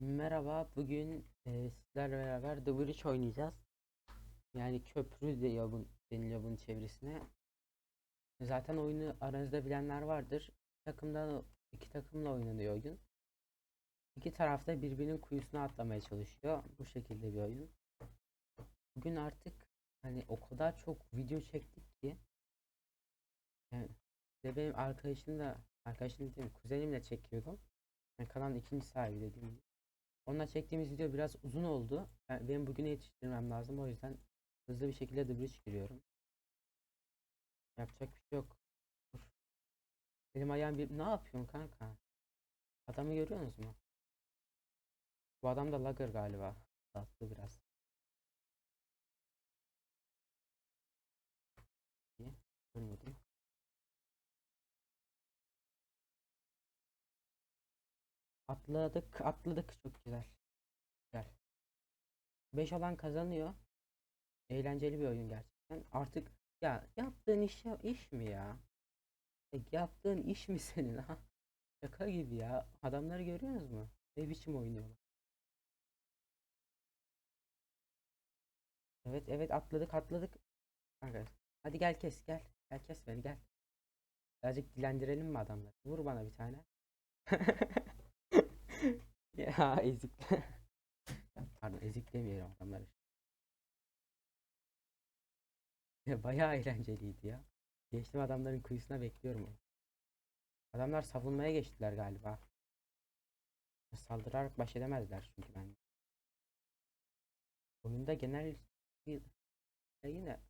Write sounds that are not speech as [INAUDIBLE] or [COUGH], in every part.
Merhaba, bugün e, sizlerle beraber The Bridge oynayacağız. Yani köprü diyor bu, deniliyor bunun çevirisine. Zaten oyunu aranızda bilenler vardır. Takımdan iki takımla oynanıyor oyun. İki tarafta birbirinin kuyusuna atlamaya çalışıyor. Bu şekilde bir oyun. Bugün artık hani o kadar çok video çektik ki yani ve benim arkadaşım da arkadaşım değil kuzenimle çekiyordum. Yani kanalın ikinci sahibi dediğim gibi. Onunla çektiğimiz video biraz uzun oldu. Yani benim bugüne yetiştirmem lazım. O yüzden hızlı bir şekilde The Bridge giriyorum. Yapacak bir şey yok. Dur. Benim ayağım bir... Ne yapıyorsun kanka? Adamı görüyorsunuz mu? Bu adam da lagger galiba. Tatlı biraz. Atladık, atladık. Çok güzel. Güzel. 5 alan kazanıyor. Eğlenceli bir oyun gerçekten. Artık ya yaptığın iş ya- iş mi ya? E, yaptığın iş mi senin ha? Şaka gibi ya. Adamları görüyorsunuz mu? Ne biçim oynuyorlar? Evet evet atladık atladık. Kanka hadi gel kes gel. Gel kes beni gel. Birazcık dilendirelim mi adamları? Vur bana bir tane. [LAUGHS] Ya [LAUGHS] ezik. [LAUGHS] Pardon ezik demeyelim adamları. [LAUGHS] Ya, Bayağı eğlenceliydi ya. Geçtim adamların kuyusuna bekliyorum onu. Adamlar savunmaya geçtiler galiba. Saldırarak baş edemezler çünkü ben. Oyunda genel ya yine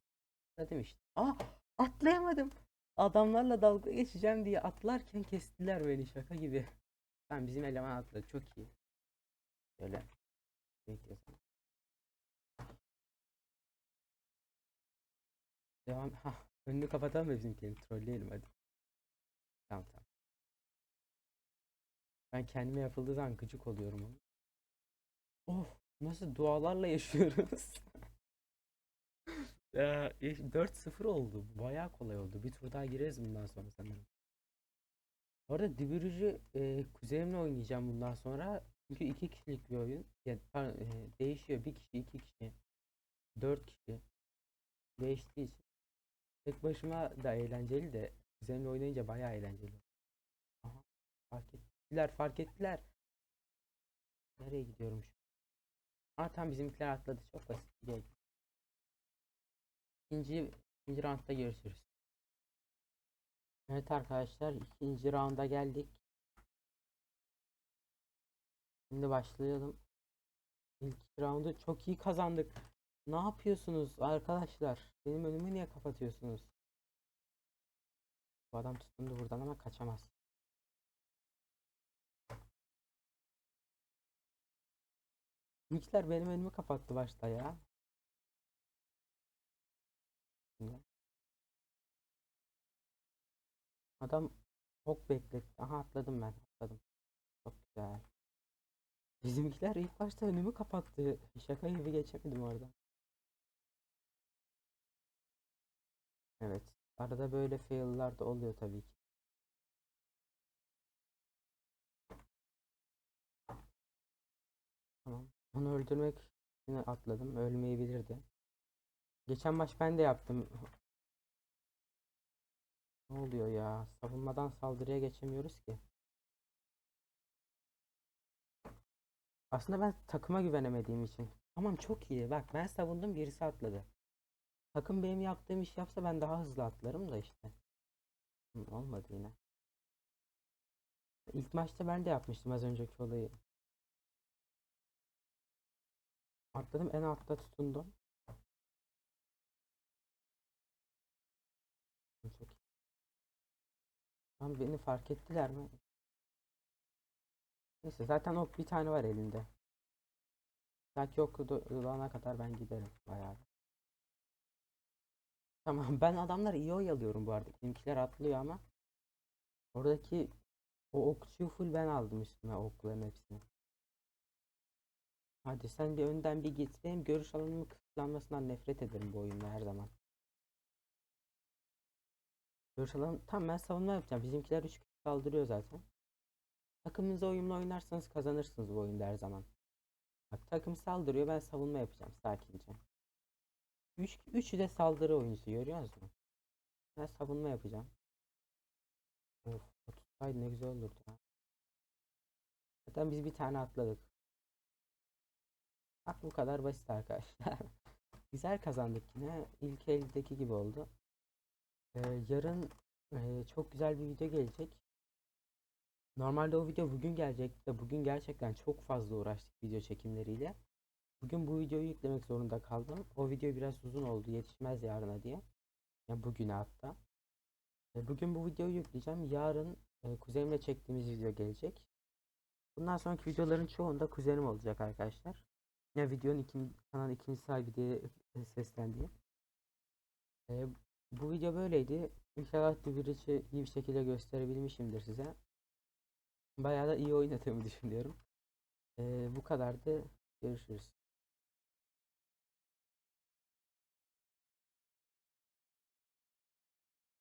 dedim işte. Aa atlayamadım. Adamlarla dalga geçeceğim diye atlarken kestiler beni şaka gibi. Tamam bizim eleman atladı çok iyi. Bekliyorsun. Devam. Ha, önünü kapatalım mı bizimkini? Trolleyelim hadi. Tamam tamam. Ben kendime yapıldığı zaman gıcık oluyorum onu. Of, nasıl dualarla yaşıyoruz. [LAUGHS] Ya, iş- 4-0 oldu. Bayağı kolay oldu. Bir tur daha gireriz bundan sonra sanırım. Bu arada Diverge'ü e, kuzenimle oynayacağım bundan sonra. Çünkü iki kişilik bir oyun. Ya, pardon, e, değişiyor. Bir kişi, iki kişi, dört kişi. Değiştiği için. Tek başıma da eğlenceli de kuzenimle oynayınca bayağı eğlenceli. Aha, fark ettiler, fark ettiler. Nereye gidiyorum şu? Aa tam bizimkiler atladı. Çok basit. Gel. İkinci, ikinci roundda görüşürüz. Evet arkadaşlar ikinci rounda geldik. Şimdi başlayalım. İlk roundu çok iyi kazandık. Ne yapıyorsunuz arkadaşlar? Benim önümü niye kapatıyorsunuz? Bu adam tutundu buradan ama kaçamaz. Bizimkiler benim önümü kapattı başta ya. Adam ok bekletti. Aha atladım ben. Atladım. Çok güzel. Bizimkiler ilk başta önümü kapattı. Şaka gibi geçemedim orada. Evet. Arada böyle fail'lar da oluyor tabii ki. Tamam. Onu öldürmek yine atladım. Ölmeyebilirdi. Geçen maç ben de yaptım. Ne oluyor ya? Savunmadan saldırıya geçemiyoruz ki. Aslında ben takıma güvenemediğim için. Tamam çok iyi. Bak ben savundum birisi atladı. Takım benim yaptığım iş yapsa ben daha hızlı atlarım da işte. Hı, olmadı yine. İlk maçta ben de yapmıştım az önceki olayı. Atladım en altta tutundum. Lan beni fark ettiler mi? Neyse zaten ok bir tane var elinde. Belki ok dolana kadar ben giderim bayağı. Tamam [LAUGHS] ben adamlar iyi oyalıyorum bu arada. Benimkiler atlıyor ama. Oradaki o okçuyu full ben aldım üstüme okların hepsini. Hadi sen bir önden bir git. Benim görüş alanımın kısıtlanmasından nefret ederim bu oyunda her zaman. Görüş alanı tam ben savunma yapacağım. Bizimkiler 3 kişi saldırıyor zaten. Takımınıza uyumlu oynarsanız kazanırsınız bu oyunda her zaman. Bak takım saldırıyor ben savunma yapacağım sakince. Üç, üçü de saldırı oyuncusu görüyor musun? Ben savunma yapacağım. Of, tutsaydı ne güzel olurdu ya. Zaten biz bir tane atladık. Bak bu kadar basit arkadaşlar. [LAUGHS] Güzel kazandık yine. İlk eldeki gibi oldu. Ee, yarın e, çok güzel bir video gelecek. Normalde o video bugün gelecekti de bugün gerçekten çok fazla uğraştık video çekimleriyle. Bugün bu videoyu yüklemek zorunda kaldım. O video biraz uzun oldu yetişmez yarına diye. Ya bugüne hatta. E, Bugün bu videoyu yükleyeceğim. Yarın e, kuzenimle çektiğimiz video gelecek. Bundan sonraki videoların çoğunda kuzenim olacak arkadaşlar. Ya videonun ikinci, kanalın ikinci sahibi diye seslendiğim. E, bu video böyleydi. İnşallah Bridge'i iyi bir şekilde gösterebilmişimdir size. Bayağı da iyi oynadığımı [LAUGHS] düşünüyorum. E, bu kadardı. Görüşürüz.